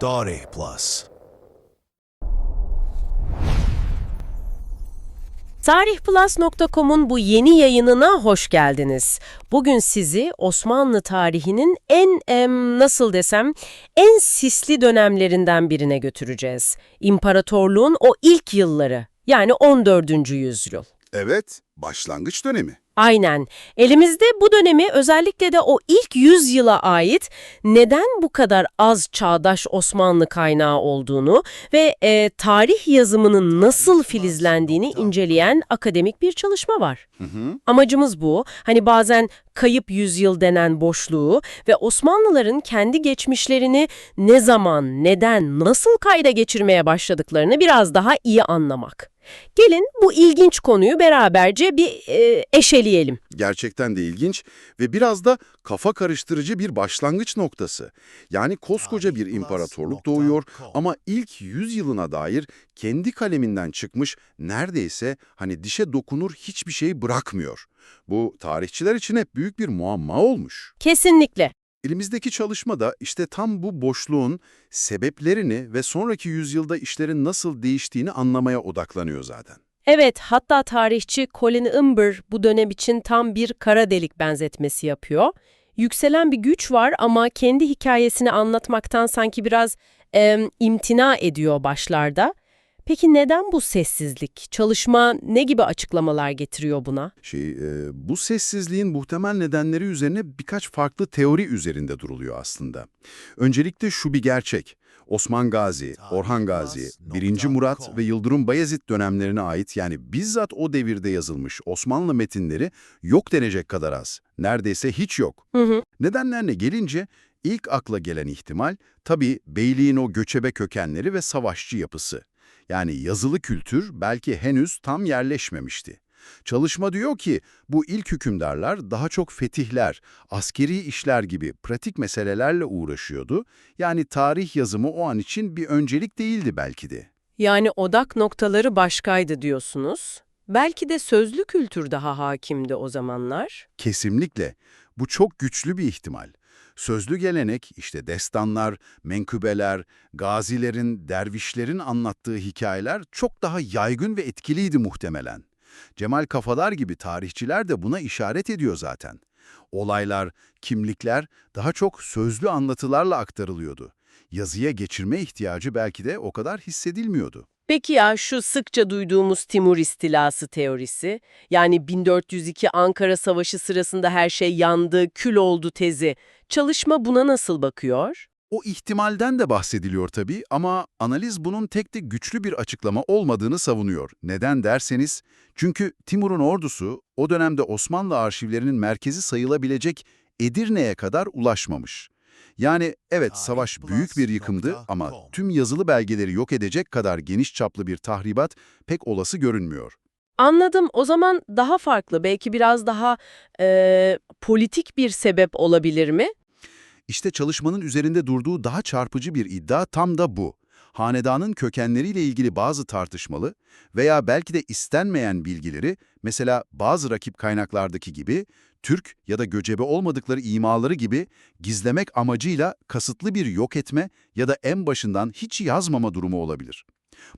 Dare Plus. Tarihplus.com'un bu yeni yayınına hoş geldiniz. Bugün sizi Osmanlı tarihinin en em, nasıl desem en sisli dönemlerinden birine götüreceğiz. İmparatorluğun o ilk yılları yani 14. yüzyıl. Evet, başlangıç dönemi. Aynen. Elimizde bu dönemi özellikle de o ilk yüzyıla ait neden bu kadar az çağdaş Osmanlı kaynağı olduğunu ve e, tarih yazımının nasıl filizlendiğini inceleyen akademik bir çalışma var. Amacımız bu. Hani bazen kayıp yüzyıl denen boşluğu ve Osmanlıların kendi geçmişlerini ne zaman, neden, nasıl kayda geçirmeye başladıklarını biraz daha iyi anlamak. Gelin bu ilginç konuyu beraberce bir e, eşeleyelim. Gerçekten de ilginç ve biraz da kafa karıştırıcı bir başlangıç noktası. Yani koskoca bir imparatorluk doğuyor ama ilk yüzyılına dair kendi kaleminden çıkmış neredeyse hani dişe dokunur hiçbir şey bırakmıyor. Bu tarihçiler için hep büyük bir muamma olmuş. Kesinlikle. Elimizdeki çalışma da işte tam bu boşluğun sebeplerini ve sonraki yüzyılda işlerin nasıl değiştiğini anlamaya odaklanıyor zaten. Evet, hatta tarihçi Colin Imber bu dönem için tam bir kara delik benzetmesi yapıyor. Yükselen bir güç var ama kendi hikayesini anlatmaktan sanki biraz em, imtina ediyor başlarda. Peki neden bu sessizlik? Çalışma ne gibi açıklamalar getiriyor buna? Şey, e, bu sessizliğin muhtemel nedenleri üzerine birkaç farklı teori üzerinde duruluyor aslında. Öncelikle şu bir gerçek. Osman Gazi, Orhan Gazi, 1. Murat ve Yıldırım Bayezid dönemlerine ait yani bizzat o devirde yazılmış Osmanlı metinleri yok denecek kadar az. Neredeyse hiç yok. Hı hı. Nedenlerine gelince ilk akla gelen ihtimal tabii beyliğin o göçebe kökenleri ve savaşçı yapısı. Yani yazılı kültür belki henüz tam yerleşmemişti. Çalışma diyor ki bu ilk hükümdarlar daha çok fetihler, askeri işler gibi pratik meselelerle uğraşıyordu. Yani tarih yazımı o an için bir öncelik değildi belki de. Yani odak noktaları başkaydı diyorsunuz. Belki de sözlü kültür daha hakimdi o zamanlar. Kesinlikle. Bu çok güçlü bir ihtimal. Sözlü gelenek, işte destanlar, menkıbeler, gazilerin, dervişlerin anlattığı hikayeler çok daha yaygın ve etkiliydi muhtemelen. Cemal Kafadar gibi tarihçiler de buna işaret ediyor zaten. Olaylar, kimlikler daha çok sözlü anlatılarla aktarılıyordu. Yazıya geçirme ihtiyacı belki de o kadar hissedilmiyordu. Peki ya şu sıkça duyduğumuz Timur istilası teorisi, yani 1402 Ankara Savaşı sırasında her şey yandı, kül oldu tezi, çalışma buna nasıl bakıyor? O ihtimalden de bahsediliyor tabii ama analiz bunun tek de güçlü bir açıklama olmadığını savunuyor. Neden derseniz, çünkü Timur'un ordusu o dönemde Osmanlı arşivlerinin merkezi sayılabilecek Edirne'ye kadar ulaşmamış. Yani evet savaş büyük bir yıkımdı ama tüm yazılı belgeleri yok edecek kadar geniş çaplı bir tahribat pek olası görünmüyor. Anladım. O zaman daha farklı, belki biraz daha eee, politik bir sebep olabilir mi? İşte çalışmanın üzerinde durduğu daha çarpıcı bir iddia tam da bu. Hanedanın kökenleriyle ilgili bazı tartışmalı veya belki de istenmeyen bilgileri, mesela bazı rakip kaynaklardaki gibi, Türk ya da göcebe olmadıkları imaları gibi gizlemek amacıyla kasıtlı bir yok etme ya da en başından hiç yazmama durumu olabilir.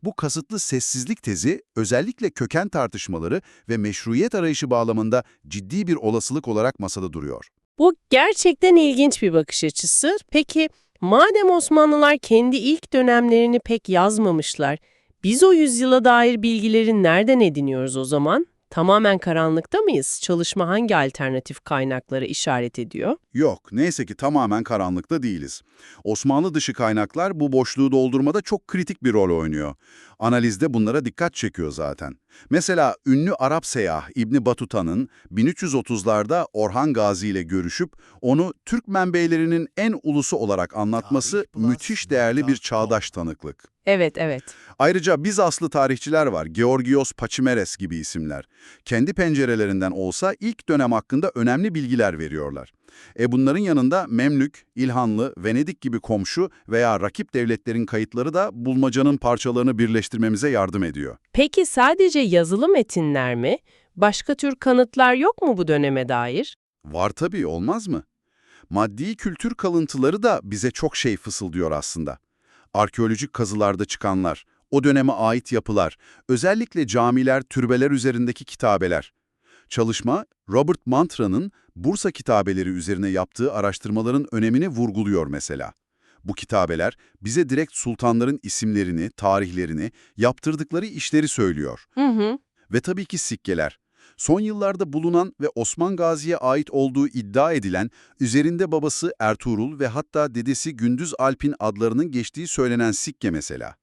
Bu kasıtlı sessizlik tezi özellikle köken tartışmaları ve meşruiyet arayışı bağlamında ciddi bir olasılık olarak masada duruyor. Bu gerçekten ilginç bir bakış açısı. Peki madem Osmanlılar kendi ilk dönemlerini pek yazmamışlar, biz o yüzyıla dair bilgileri nereden ediniyoruz o zaman? Tamamen karanlıkta mıyız? Çalışma hangi alternatif kaynakları işaret ediyor? Yok, neyse ki tamamen karanlıkta değiliz. Osmanlı dışı kaynaklar bu boşluğu doldurmada çok kritik bir rol oynuyor. Analizde bunlara dikkat çekiyor zaten. Mesela ünlü Arap seyyah İbni Batuta'nın 1330'larda Orhan Gazi ile görüşüp onu Türk menbeylerinin en ulusu olarak anlatması müthiş değerli bir çağdaş tanıklık. Evet, evet. Ayrıca Bizanslı tarihçiler var, Georgios Pachimeres gibi isimler. Kendi pencerelerinden olsa ilk dönem hakkında önemli bilgiler veriyorlar. E bunların yanında Memlük, İlhanlı, Venedik gibi komşu veya rakip devletlerin kayıtları da bulmacanın parçalarını birleştirmemize yardım ediyor. Peki sadece yazılı metinler mi? Başka tür kanıtlar yok mu bu döneme dair? Var tabii, olmaz mı? Maddi kültür kalıntıları da bize çok şey fısıldıyor aslında. Arkeolojik kazılarda çıkanlar, o döneme ait yapılar, özellikle camiler, türbeler üzerindeki kitabeler. Çalışma, Robert Mantra'nın Bursa kitabeleri üzerine yaptığı araştırmaların önemini vurguluyor mesela. Bu kitabeler bize direkt sultanların isimlerini, tarihlerini, yaptırdıkları işleri söylüyor. Hı hı. Ve tabii ki sikkeler. Son yıllarda bulunan ve Osman Gazi'ye ait olduğu iddia edilen, üzerinde babası Ertuğrul ve hatta dedesi Gündüz Alp'in adlarının geçtiği söylenen sikke mesela.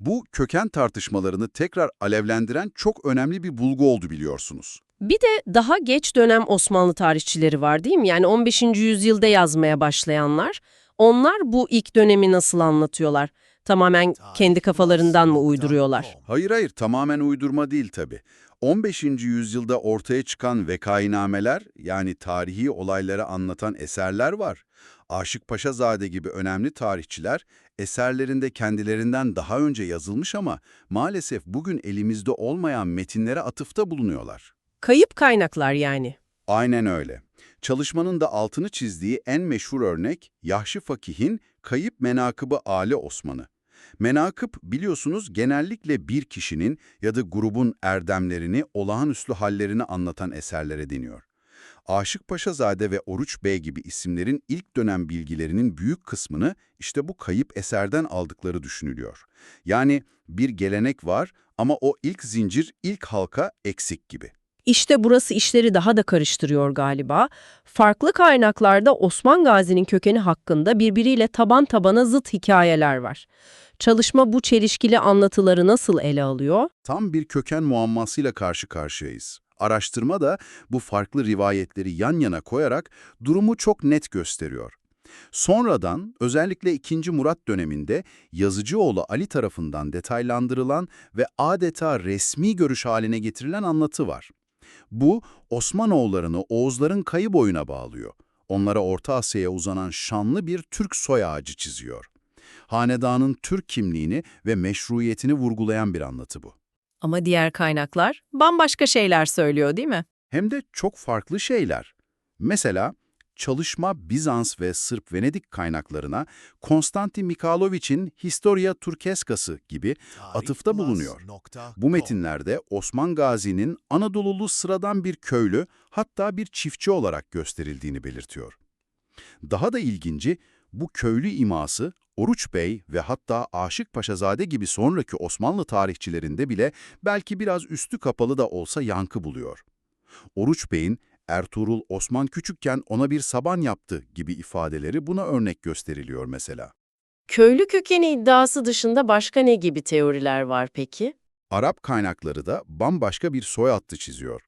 Bu köken tartışmalarını tekrar alevlendiren çok önemli bir bulgu oldu biliyorsunuz. Bir de daha geç dönem Osmanlı tarihçileri var değil mi? Yani 15. yüzyılda yazmaya başlayanlar. Onlar bu ilk dönemi nasıl anlatıyorlar? Tamamen kendi kafalarından mı uyduruyorlar? Hayır hayır tamamen uydurma değil tabii. 15. yüzyılda ortaya çıkan vekainameler yani tarihi olayları anlatan eserler var. Aşık Paşazade gibi önemli tarihçiler eserlerinde kendilerinden daha önce yazılmış ama maalesef bugün elimizde olmayan metinlere atıfta bulunuyorlar. Kayıp kaynaklar yani. Aynen öyle. Çalışmanın da altını çizdiği en meşhur örnek Yahşi Fakih'in Kayıp Menakıbı Ali Osman'ı. Menakıb biliyorsunuz genellikle bir kişinin ya da grubun erdemlerini, olağanüstü hallerini anlatan eserlere deniyor. Aşık Paşazade ve Oruç Bey gibi isimlerin ilk dönem bilgilerinin büyük kısmını işte bu kayıp eserden aldıkları düşünülüyor. Yani bir gelenek var ama o ilk zincir, ilk halka eksik gibi. İşte burası işleri daha da karıştırıyor galiba. Farklı kaynaklarda Osman Gazi'nin kökeni hakkında birbiriyle taban tabana zıt hikayeler var. Çalışma bu çelişkili anlatıları nasıl ele alıyor? Tam bir köken muammasıyla karşı karşıyayız. Araştırma da bu farklı rivayetleri yan yana koyarak durumu çok net gösteriyor. Sonradan özellikle 2. Murat döneminde Yazıcıoğlu Ali tarafından detaylandırılan ve adeta resmi görüş haline getirilen anlatı var. Bu Osmanoğullarını Oğuzların kayı boyuna bağlıyor. Onlara Orta Asya'ya uzanan şanlı bir Türk soy ağacı çiziyor. Hanedanın Türk kimliğini ve meşruiyetini vurgulayan bir anlatı bu. Ama diğer kaynaklar bambaşka şeyler söylüyor değil mi? Hem de çok farklı şeyler. Mesela çalışma Bizans ve Sırp Venedik kaynaklarına Konstantin Mikhailovic'in Historia Turkeskası gibi atıfta bulunuyor. Bu metinlerde Osman Gazi'nin Anadolulu sıradan bir köylü hatta bir çiftçi olarak gösterildiğini belirtiyor. Daha da ilginci bu köylü iması Oruç Bey ve hatta Aşık Paşazade gibi sonraki Osmanlı tarihçilerinde bile belki biraz üstü kapalı da olsa yankı buluyor. Oruç Bey'in Ertuğrul Osman küçükken ona bir saban yaptı gibi ifadeleri buna örnek gösteriliyor mesela. Köylü kökeni iddiası dışında başka ne gibi teoriler var peki? Arap kaynakları da bambaşka bir soy hattı çiziyor.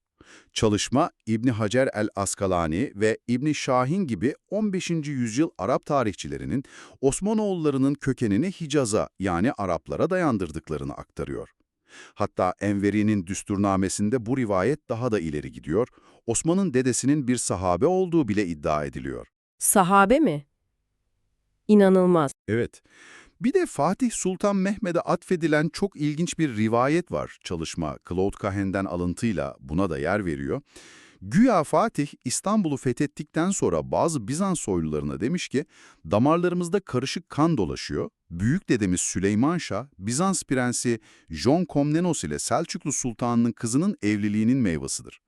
Çalışma İbni Hacer el-Askalani ve İbni Şahin gibi 15. yüzyıl Arap tarihçilerinin Osmanoğullarının kökenini Hicaz'a yani Araplara dayandırdıklarını aktarıyor. Hatta Enveri'nin düsturnamesinde bu rivayet daha da ileri gidiyor. Osman'ın dedesinin bir sahabe olduğu bile iddia ediliyor. Sahabe mi? İnanılmaz. Evet. Bir de Fatih Sultan Mehmet'e atfedilen çok ilginç bir rivayet var çalışma. Claude Cahen'den alıntıyla buna da yer veriyor. Güya Fatih İstanbul'u fethettikten sonra bazı Bizans soylularına demiş ki damarlarımızda karışık kan dolaşıyor. Büyük dedemiz Süleyman Şah, Bizans prensi John Komnenos ile Selçuklu Sultanı'nın kızının evliliğinin meyvasıdır.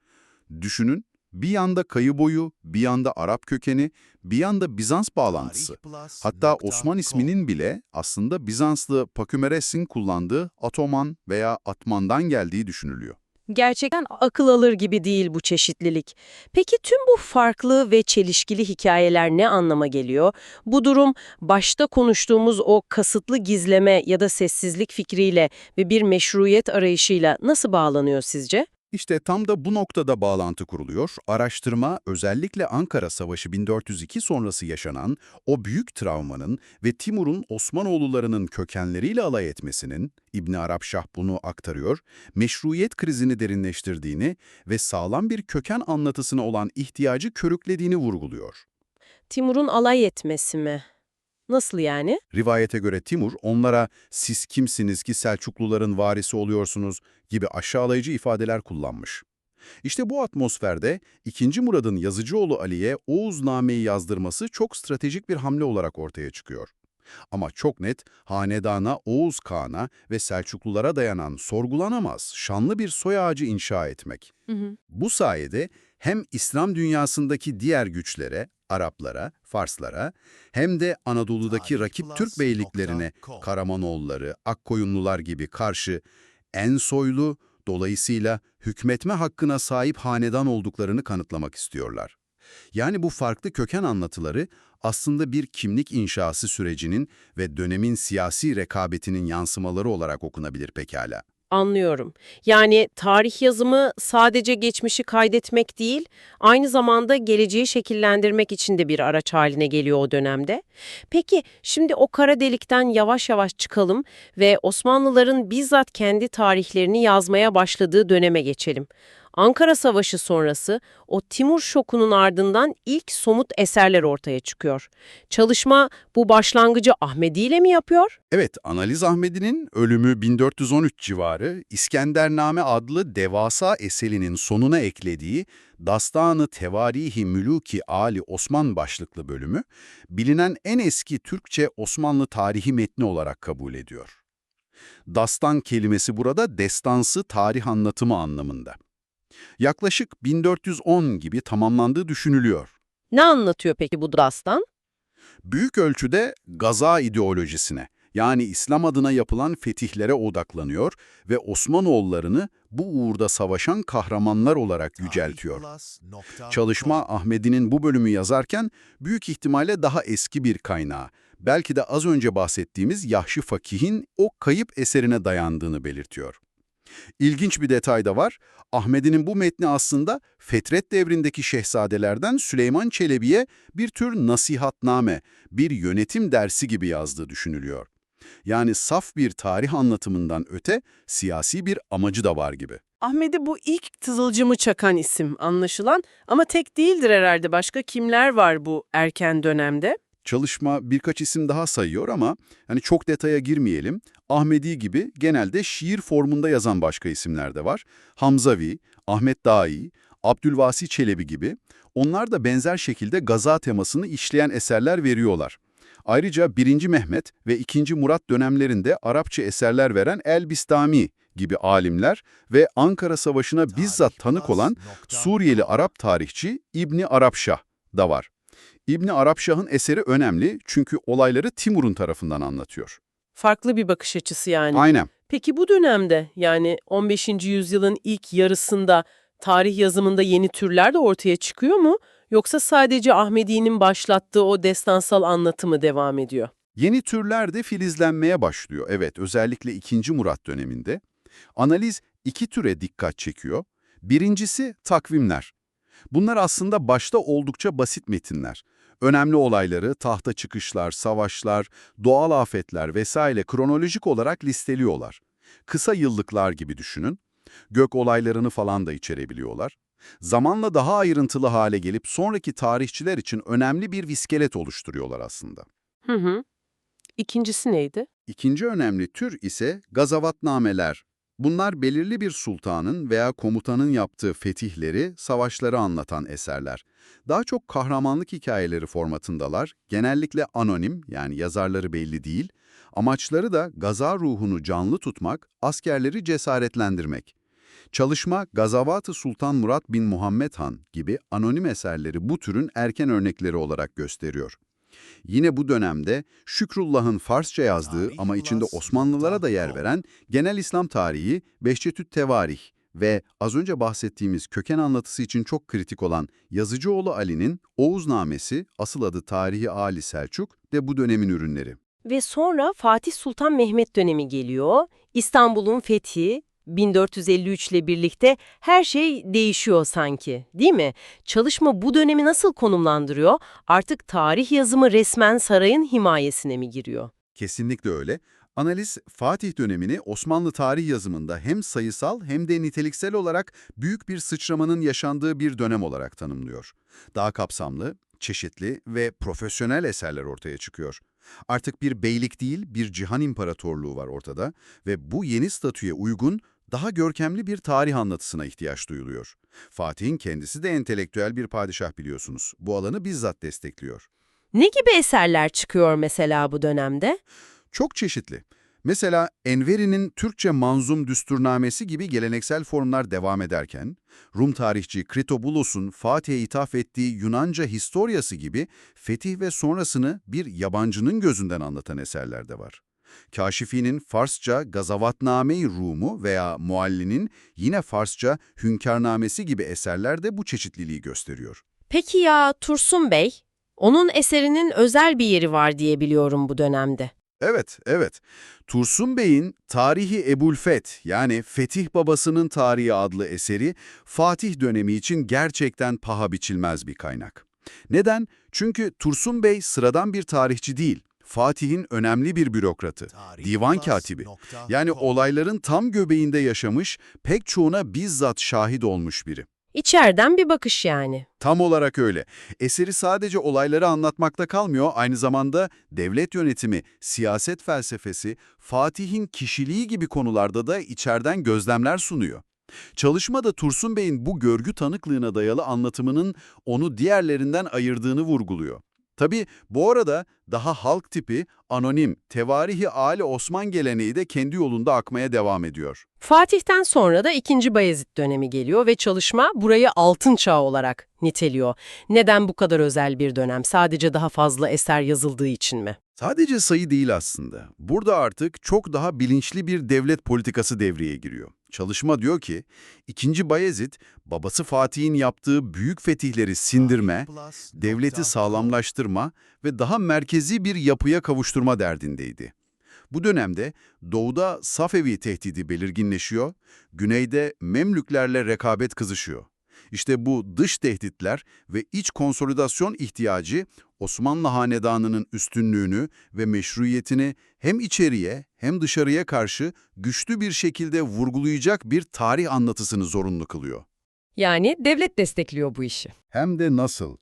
Düşünün, bir yanda kayı boyu, bir yanda Arap kökeni, bir yanda Bizans bağlantısı. Hatta Osman isminin bile aslında Bizanslı Pakümeres'in kullandığı Atoman veya Atman'dan geldiği düşünülüyor. Gerçekten akıl alır gibi değil bu çeşitlilik. Peki tüm bu farklı ve çelişkili hikayeler ne anlama geliyor? Bu durum başta konuştuğumuz o kasıtlı gizleme ya da sessizlik fikriyle ve bir meşruiyet arayışıyla nasıl bağlanıyor sizce? İşte tam da bu noktada bağlantı kuruluyor. Araştırma özellikle Ankara Savaşı 1402 sonrası yaşanan o büyük travmanın ve Timur'un Osmanoğullarının kökenleriyle alay etmesinin, İbn Arap Şah bunu aktarıyor, meşruiyet krizini derinleştirdiğini ve sağlam bir köken anlatısına olan ihtiyacı körüklediğini vurguluyor. Timur'un alay etmesi mi? Nasıl yani? Rivayete göre Timur onlara siz kimsiniz ki Selçukluların varisi oluyorsunuz gibi aşağılayıcı ifadeler kullanmış. İşte bu atmosferde 2. Murad'ın Yazıcıoğlu Ali'ye Oğuzname'yi yazdırması çok stratejik bir hamle olarak ortaya çıkıyor. Ama çok net hanedana, Oğuz Kağan'a ve Selçuklulara dayanan sorgulanamaz, şanlı bir soy ağacı inşa etmek. Bu sayede hem İslam dünyasındaki diğer güçlere, Araplara, Farslara hem de Anadolu'daki rakip Türk beyliklerine, Karamanoğulları, Akkoyunlular gibi karşı en soylu, dolayısıyla hükmetme hakkına sahip hanedan olduklarını kanıtlamak istiyorlar. Yani bu farklı köken anlatıları aslında bir kimlik inşası sürecinin ve dönemin siyasi rekabetinin yansımaları olarak okunabilir pekala. Anlıyorum. Yani tarih yazımı sadece geçmişi kaydetmek değil, aynı zamanda geleceği şekillendirmek için de bir araç haline geliyor o dönemde. Peki şimdi o kara delikten yavaş yavaş çıkalım ve Osmanlıların bizzat kendi tarihlerini yazmaya başladığı döneme geçelim. Ankara Savaşı sonrası o Timur şokunun ardından ilk somut eserler ortaya çıkıyor. Çalışma bu başlangıcı Ahmedi ile mi yapıyor? Evet, Analiz Ahmedi'nin ölümü 1413 civarı İskendername adlı devasa eserinin sonuna eklediği Dastanı Tevarihi Mülûki Ali Osman başlıklı bölümü, bilinen en eski Türkçe Osmanlı tarihi metni olarak kabul ediyor. Dastan kelimesi burada destansı tarih anlatımı anlamında. Yaklaşık 1410 gibi tamamlandığı düşünülüyor. Ne anlatıyor peki bu dastan? büyük ölçüde gaza ideolojisine, yani İslam adına yapılan fetihlere odaklanıyor ve Osmanoğullarını bu uğurda savaşan kahramanlar olarak yüceltiyor. Çalışma Ahmedi'nin bu bölümü yazarken büyük ihtimalle daha eski bir kaynağı, belki de az önce bahsettiğimiz Yahşi Fakih'in o kayıp eserine dayandığını belirtiyor. İlginç bir detay da var. Ahmedi'nin bu metni aslında Fetret devrindeki şehzadelerden Süleyman Çelebi'ye bir tür nasihatname, bir yönetim dersi gibi yazdığı düşünülüyor. Yani saf bir tarih anlatımından öte siyasi bir amacı da var gibi. Ahmet'i bu ilk tızılcımı çakan isim anlaşılan ama tek değildir herhalde. Başka kimler var bu erken dönemde? Çalışma birkaç isim daha sayıyor ama hani çok detaya girmeyelim. Ahmedi gibi genelde şiir formunda yazan başka isimler de var. Hamzavi, Ahmet Dahi, Abdülvasi Çelebi gibi. Onlar da benzer şekilde gaza temasını işleyen eserler veriyorlar. Ayrıca 1. Mehmet ve 2. Murat dönemlerinde Arapça eserler veren El-Bistami gibi alimler ve Ankara Savaşı'na bizzat tanık olan Suriyeli Arap tarihçi İbni Arapşah da var. İbni Arapşah'ın eseri önemli çünkü olayları Timur'un tarafından anlatıyor. Farklı bir bakış açısı yani. Aynen. Peki bu dönemde yani 15. yüzyılın ilk yarısında tarih yazımında yeni türler de ortaya çıkıyor mu? Yoksa sadece Ahmedi'nin başlattığı o destansal anlatımı devam ediyor? Yeni türler de filizlenmeye başlıyor. Evet, özellikle 2. Murat döneminde. Analiz iki türe dikkat çekiyor. Birincisi takvimler. Bunlar aslında başta oldukça basit metinler. Önemli olayları, tahta çıkışlar, savaşlar, doğal afetler vesaire kronolojik olarak listeliyorlar. Kısa yıllıklar gibi düşünün. Gök olaylarını falan da içerebiliyorlar. Zamanla daha ayrıntılı hale gelip sonraki tarihçiler için önemli bir viskelet oluşturuyorlar aslında. Hı hı. İkincisi neydi? İkinci önemli tür ise gazavatnameler. Bunlar belirli bir sultanın veya komutanın yaptığı fetihleri, savaşları anlatan eserler. Daha çok kahramanlık hikayeleri formatındalar, genellikle anonim yani yazarları belli değil, amaçları da gaza ruhunu canlı tutmak, askerleri cesaretlendirmek. Çalışma Gazavat-ı Sultan Murat bin Muhammed Han gibi anonim eserleri bu türün erken örnekleri olarak gösteriyor. Yine bu dönemde Şükrullah'ın Farsça yazdığı ama içinde Osmanlılara da yer veren Genel İslam Tarihi Behçetüt Tevarih ve az önce bahsettiğimiz köken anlatısı için çok kritik olan Yazıcıoğlu Ali'nin Oğuznamesi, asıl adı Tarihi Ali Selçuk de bu dönemin ürünleri. Ve sonra Fatih Sultan Mehmet dönemi geliyor. İstanbul'un fethi, 1453 ile birlikte her şey değişiyor sanki, değil mi? Çalışma bu dönemi nasıl konumlandırıyor? Artık tarih yazımı resmen sarayın himayesine mi giriyor? Kesinlikle öyle. Analiz, Fatih dönemini Osmanlı tarih yazımında hem sayısal hem de niteliksel olarak büyük bir sıçramanın yaşandığı bir dönem olarak tanımlıyor. Daha kapsamlı, çeşitli ve profesyonel eserler ortaya çıkıyor. Artık bir beylik değil, bir cihan imparatorluğu var ortada ve bu yeni statüye uygun daha görkemli bir tarih anlatısına ihtiyaç duyuluyor. Fatih'in kendisi de entelektüel bir padişah biliyorsunuz. Bu alanı bizzat destekliyor. Ne gibi eserler çıkıyor mesela bu dönemde? Çok çeşitli. Mesela Enveri'nin Türkçe manzum düsturnamesi gibi geleneksel formlar devam ederken, Rum tarihçi Kritobulos'un Fatih'e ithaf ettiği Yunanca Historiası gibi fetih ve sonrasını bir yabancının gözünden anlatan eserler de var. Kaşifi'nin Farsça Gazavatname-i Rum'u veya Mualli'nin yine Farsça Hünkârnamesi gibi eserler de bu çeşitliliği gösteriyor. Peki ya Tursun Bey? Onun eserinin özel bir yeri var diye biliyorum bu dönemde. Evet, evet. Tursun Bey'in Tarihi Ebulfet yani Fetih Babasının Tarihi adlı eseri Fatih dönemi için gerçekten paha biçilmez bir kaynak. Neden? Çünkü Tursun Bey sıradan bir tarihçi değil, Fatih'in önemli bir bürokratı, divan katibi. Yani olayların tam göbeğinde yaşamış, pek çoğuna bizzat şahit olmuş biri. İçeriden bir bakış yani. Tam olarak öyle. Eseri sadece olayları anlatmakta kalmıyor, aynı zamanda devlet yönetimi, siyaset felsefesi, Fatih'in kişiliği gibi konularda da içeriden gözlemler sunuyor. Çalışmada Tursun Bey'in bu görgü tanıklığına dayalı anlatımının onu diğerlerinden ayırdığını vurguluyor. Tabi bu arada daha halk tipi, anonim, tevarihi Ali Osman geleneği de kendi yolunda akmaya devam ediyor. Fatih'ten sonra da 2. Bayezid dönemi geliyor ve çalışma burayı altın çağ olarak niteliyor. Neden bu kadar özel bir dönem? Sadece daha fazla eser yazıldığı için mi? Sadece sayı değil aslında. Burada artık çok daha bilinçli bir devlet politikası devreye giriyor. Çalışma diyor ki, 2. Bayezid, babası Fatih'in yaptığı büyük fetihleri sindirme, devleti sağlamlaştırma ve daha merkezi bir yapıya kavuşturma derdindeydi. Bu dönemde doğuda Safevi tehdidi belirginleşiyor, güneyde Memlüklerle rekabet kızışıyor. İşte bu dış tehditler ve iç konsolidasyon ihtiyacı Osmanlı Hanedanı'nın üstünlüğünü ve meşruiyetini hem içeriye hem dışarıya karşı güçlü bir şekilde vurgulayacak bir tarih anlatısını zorunlu kılıyor. Yani devlet destekliyor bu işi. Hem de nasıl?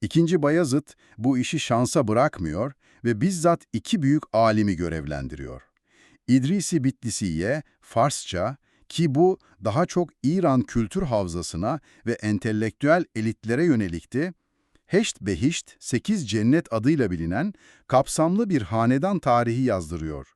İkinci Bayezid bu işi şansa bırakmıyor ve bizzat iki büyük alimi görevlendiriyor. İdrisi Bitlisiye, Farsça ki bu daha çok İran kültür havzasına ve entelektüel elitlere yönelikti, Heşt Behişt, Sekiz Cennet adıyla bilinen kapsamlı bir hanedan tarihi yazdırıyor.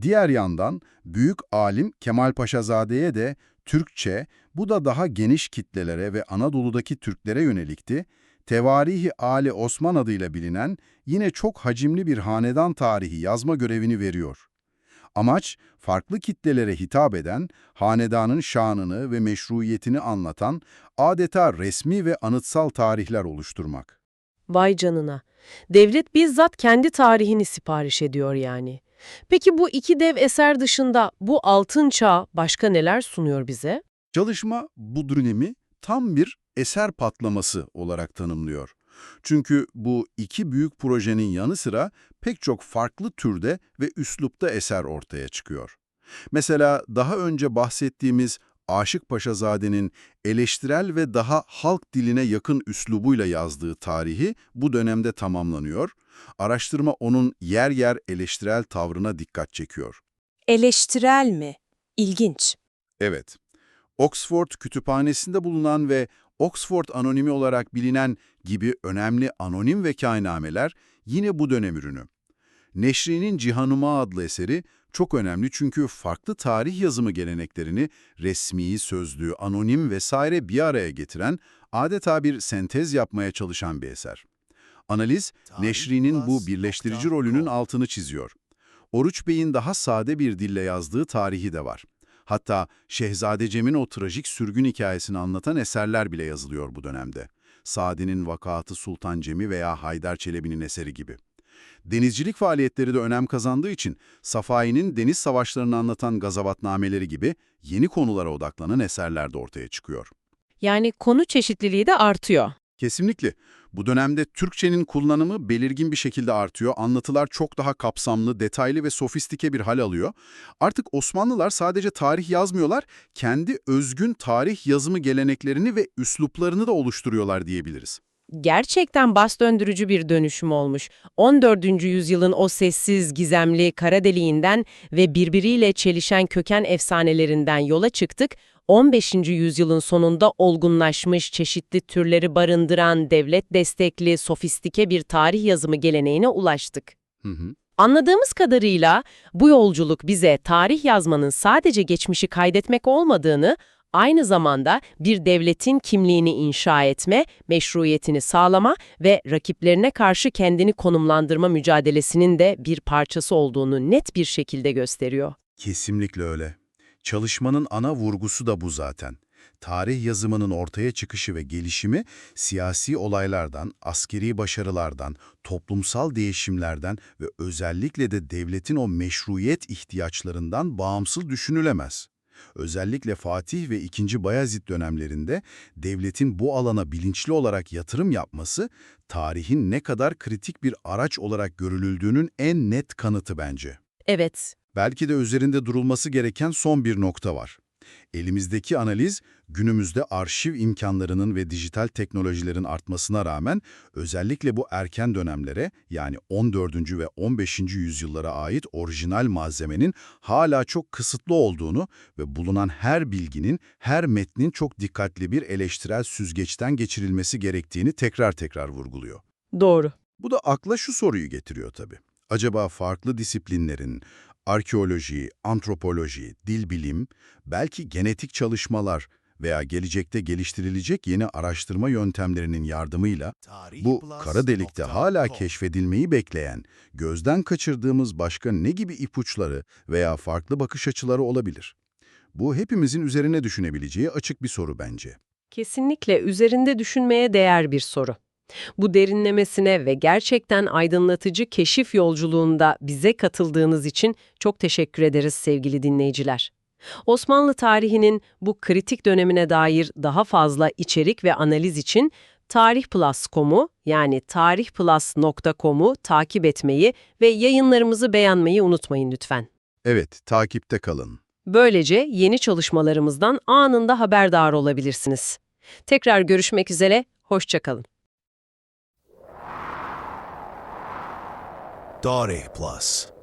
Diğer yandan büyük alim Kemal Paşazade'ye de Türkçe, bu da daha geniş kitlelere ve Anadolu'daki Türklere yönelikti, Tevarihi Ali Osman adıyla bilinen yine çok hacimli bir hanedan tarihi yazma görevini veriyor. Amaç, farklı kitlelere hitap eden, hanedanın şanını ve meşruiyetini anlatan adeta resmi ve anıtsal tarihler oluşturmak. Vay canına. Devlet bizzat kendi tarihini sipariş ediyor yani. Peki bu iki dev eser dışında bu altın çağ başka neler sunuyor bize? Çalışma bu dönemi tam bir eser patlaması olarak tanımlıyor. Çünkü bu iki büyük projenin yanı sıra pek çok farklı türde ve üslupta eser ortaya çıkıyor. Mesela daha önce bahsettiğimiz Aşık Paşazade'nin eleştirel ve daha halk diline yakın üslubuyla yazdığı tarihi bu dönemde tamamlanıyor. Araştırma onun yer yer eleştirel tavrına dikkat çekiyor. Eleştirel mi? İlginç. Evet, Oxford Kütüphanesi'nde bulunan ve Oxford Anonimi olarak bilinen gibi önemli anonim vekainameler yine bu dönem ürünü. Neşri'nin Cihanuma adlı eseri çok önemli çünkü farklı tarih yazımı geleneklerini resmi, sözlü, anonim vesaire bir araya getiren, adeta bir sentez yapmaya çalışan bir eser. Analiz, Neşri'nin bu birleştirici rolünün altını çiziyor. Oruç Bey'in daha sade bir dille yazdığı tarihi de var. Hatta Şehzade Cem'in o trajik sürgün hikayesini anlatan eserler bile yazılıyor bu dönemde. Sadi'nin Vakatı Sultan Cem'i veya Haydar Çelebi'nin eseri gibi. Denizcilik faaliyetleri de önem kazandığı için Safai'nin deniz savaşlarını anlatan gazavatnameleri gibi yeni konulara odaklanan eserler de ortaya çıkıyor. Yani konu çeşitliliği de artıyor. Kesinlikle. Bu dönemde Türkçenin kullanımı belirgin bir şekilde artıyor. Anlatılar çok daha kapsamlı, detaylı ve sofistike bir hal alıyor. Artık Osmanlılar sadece tarih yazmıyorlar, kendi özgün tarih yazımı geleneklerini ve üsluplarını da oluşturuyorlar diyebiliriz. Gerçekten bas döndürücü bir dönüşüm olmuş. 14. yüzyılın o sessiz, gizemli kara deliğinden ve birbiriyle çelişen köken efsanelerinden yola çıktık. 15. yüzyılın sonunda olgunlaşmış, çeşitli türleri barındıran, devlet destekli, sofistike bir tarih yazımı geleneğine ulaştık. Hı hı. Anladığımız kadarıyla bu yolculuk bize tarih yazmanın sadece geçmişi kaydetmek olmadığını, aynı zamanda bir devletin kimliğini inşa etme, meşruiyetini sağlama ve rakiplerine karşı kendini konumlandırma mücadelesinin de bir parçası olduğunu net bir şekilde gösteriyor. Kesinlikle öyle. Çalışmanın ana vurgusu da bu zaten. Tarih yazımının ortaya çıkışı ve gelişimi siyasi olaylardan, askeri başarılardan, toplumsal değişimlerden ve özellikle de devletin o meşruiyet ihtiyaçlarından bağımsız düşünülemez. Özellikle Fatih ve 2. Bayezid dönemlerinde devletin bu alana bilinçli olarak yatırım yapması, tarihin ne kadar kritik bir araç olarak görülüldüğünün en net kanıtı bence. Evet, Belki de üzerinde durulması gereken son bir nokta var. Elimizdeki analiz, günümüzde arşiv imkanlarının ve dijital teknolojilerin artmasına rağmen özellikle bu erken dönemlere yani 14. ve 15. yüzyıllara ait orijinal malzemenin hala çok kısıtlı olduğunu ve bulunan her bilginin, her metnin çok dikkatli bir eleştirel süzgeçten geçirilmesi gerektiğini tekrar tekrar vurguluyor. doğru. Bu da akla şu soruyu getiriyor tabii. Acaba farklı disiplinlerin, arkeoloji, antropoloji, dil bilim, belki genetik çalışmalar veya gelecekte geliştirilecek yeni araştırma yöntemlerinin yardımıyla bu kara delikte hala keşfedilmeyi bekleyen, gözden kaçırdığımız başka ne gibi ipuçları veya farklı bakış açıları olabilir? Bu hepimizin üzerine düşünebileceği açık bir soru bence. Kesinlikle üzerinde düşünmeye değer bir soru. Bu derinlemesine ve gerçekten aydınlatıcı keşif yolculuğunda bize katıldığınız için çok teşekkür ederiz sevgili dinleyiciler. Osmanlı tarihinin bu kritik dönemine dair daha fazla içerik ve analiz için tarihplus.com'u yani tarihplus.com'u takip etmeyi ve yayınlarımızı beğenmeyi unutmayın lütfen. Evet, takipte kalın. Böylece yeni çalışmalarımızdan anında haberdar olabilirsiniz. Tekrar görüşmek üzere, hoşçakalın. Dare Plus.